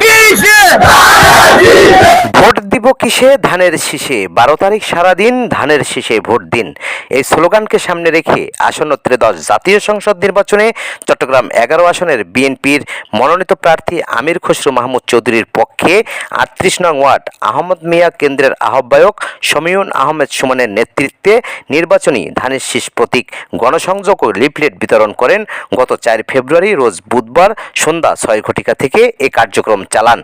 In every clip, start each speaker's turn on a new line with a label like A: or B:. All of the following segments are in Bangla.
A: কিসে
B: ভোট দিব কিসে? ধানের শীষে। বারো তারিখ সারাদিন ধানের শীষে ভোট দিন। এই স্লোগানকে সামনে রেখে আসন্ন ত্রয়োদশ জাতীয় সংসদ নির্বাচনে চট্টগ্রাম এগারো আসনের বিএনপির মনোনীত প্রার্থী আমির খসরু মাহমুদ চৌধুরীর পক্ষে আটত্রিশ নং ওয়ার্ড আহমদ মিয়া কেন্দ্রের আহ্বায়ক সমীউন আহমেদ সুমনের নেতৃত্বে নির্বাচনী ধানের শীষ প্রতীক গণসংযোগ ও লিফলেট বিতরণ করেন। গত চার ফেব্রুয়ারি, রোজ বুধবার সন্ধ্যা ছয় ঘটিকা থেকে এ কার্যক্রম চালান।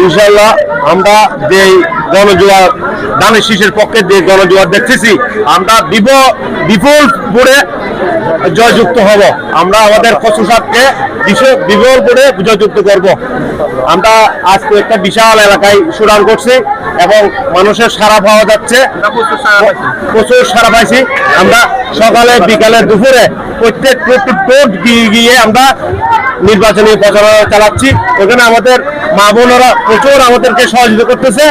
A: ইনশাল্লাহ আমরা যে গণজোয়ার ধানের শীষের পক্ষে যে গণজোয়ার দেখতেছি, আমরা বিপ বিপুল করে জয়যুক্ত হব। আমরা আমাদের কচু সাপকে বিপুল করে জয়যুক্ত করব। আমরা আজকে একটা বিশাল এলাকায় সুরান করছি এবং মানুষের সারা পাওয়া যাচ্ছে। প্রচুর সারা পাইছি। আমরা সকালে, বিকালে, দুপুরে প্রত্যেক গিয়ে আমরা নির্বাচনী প্রচারণা চালাচ্ছি। এখানে আমাদের মা বোনেরা প্রচুর আমাদেরকে সহযোগিতা করতেছে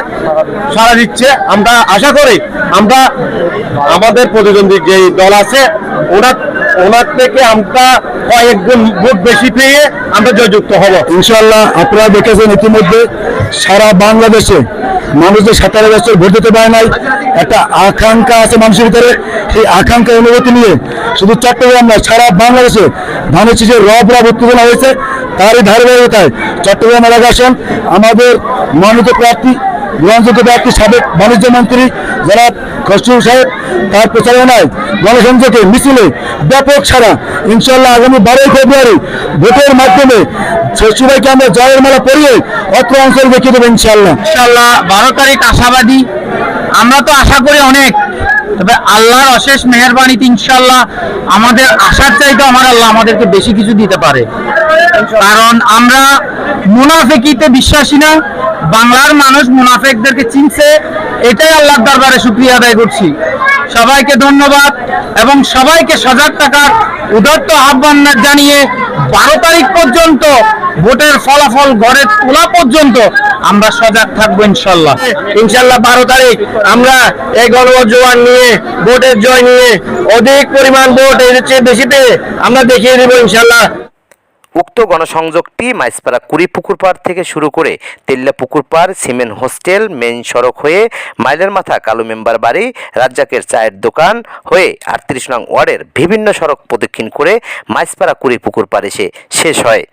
A: সারা দিচ্ছে। আমরা আশা করি আমরা আমাদের প্রতিদ্বন্দ্বী যেই দল আছে, ওনার ওনার থেকে আমরা কয়েকগুণ ভোট বেশি পেয়ে আমরা জয়যুক্ত হব।
C: ইনশাল্লাহ আপনারা দেখেছেন ইতিমধ্যে সারা বাংলাদেশে মানুষ যে বছর ভোট দিতে পারে নাই, একটা আকাঙ্ক্ষা আছে মানুষের ভিতরে। সেই আকাঙ্ক্ষা অনুভূতি নিয়ে শুধু চট্টগ্রাম নয়, সারা বাংলাদেশে ধানের শীষের রব রব উত্তেজনা হয়েছে, তারই ধারাবাহিকতায় চট্টগ্রাম এলাকা আসন। আমাদের মনোনীত প্রার্থী, গ্রহণযোগ্য প্রার্থী, সাবেক বাণিজ্য মন্ত্রী যারা খসরু সাহেব, তার প্রচারণায় গণসংযোগে মিছিলে ব্যাপক সারা ইনশাল্লাহ আগামী বারোই ফেব্রুয়ারি ভোটের মাধ্যমে সবাইকে আমরা জয়ের মালা পরিয়ে অত্র অঞ্চল দেখিয়ে দেবো ইনশাল্লাহ
D: ইনশাল্লাহ বারো তারিখ আশাবাদী। আমরা তো আশা করি অনেক, তবে আল্লাহর অশেষ মেহরবানিতে ইনশাল্লাহ আমাদের আশার চাইতে আমার আল্লাহ আমাদেরকে বেশি কিছু দিতে পারে। কারণ আমরা মুনাফেকিতে বিশ্বাসী না, বাংলার মানুষ মুনাফেকদেরকে চিনছে, এটাই আল্লাহর দরবারে শুক্রিয়া আদায় করছি। সবাইকে ধন্যবাদ এবং সবাইকে সজাগ থাকার উদাত্ত আহ্বান জানিয়ে বারো তারিখ পর্যন্ত ভোটের ফলাফল ঘরে তোলা পর্যন্ত আমরা সজাগ থাকব ইনশাল্লাহ।
A: ইনশাল্লাহ বারো তারিখ আমরা এই গণজোয়ার নিয়ে, ভোটের জয় নিয়ে অধিক পরিমাণ ভোট এর চেয়ে বেশি পেয়ে আমরা দেখিয়ে দেবো ইনশাল্লাহ।
B: উক্ত গণসংযোগটি মাইসপাড়া কুড়ি পুকুর পাড় থেকে শুরু করে তেল্লা পুকুর পাড়, সিমেন্ট হোস্টেল মেন সড়ক হয়ে মাইলের মাথা কালো মেম্বার বাড়ি, রাজ্জাকের চায়ের দোকান হয়ে আটত্রিশ নং ওয়ার্ডের বিভিন্ন সড়ক প্রদক্ষিণ করে মাইসপাড়া কুড়ি পুকুর পাড় এসে শেষ হয়।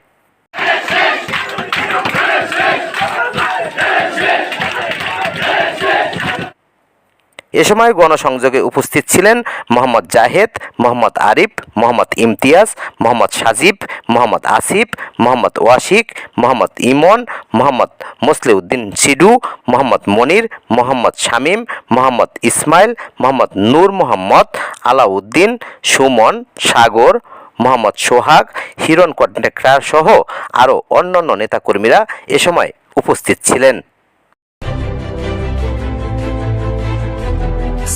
B: এ সময় গণসংযোগে উপস্থিত ছিলেন মোহাম্মদ জাহেদ, মোহাম্মদ আরিফ, মোহাম্মদ ইমতিয়াজ, মোহাম্মদ সাজিব, মোহাম্মদ আসিফ, মোহাম্মদ ওয়াশিক, মোহাম্মদ ইমন, মোহাম্মদ মুসলিউদ্দিন সিডু মোহাম্মদ মনির, মোহাম্মদ শামীম, মোহাম্মদ ইসমাইল, মোহাম্মদ নূর মোহাম্মদ, আলাউদ্দিন, সুমন, সাগর, মোহাম্মদ সোহাগ, হিরণ কন্ট্রাক্টর সহ আরও অন্যান্য নেতাকর্মীরা এ সময় উপস্থিত ছিলেন।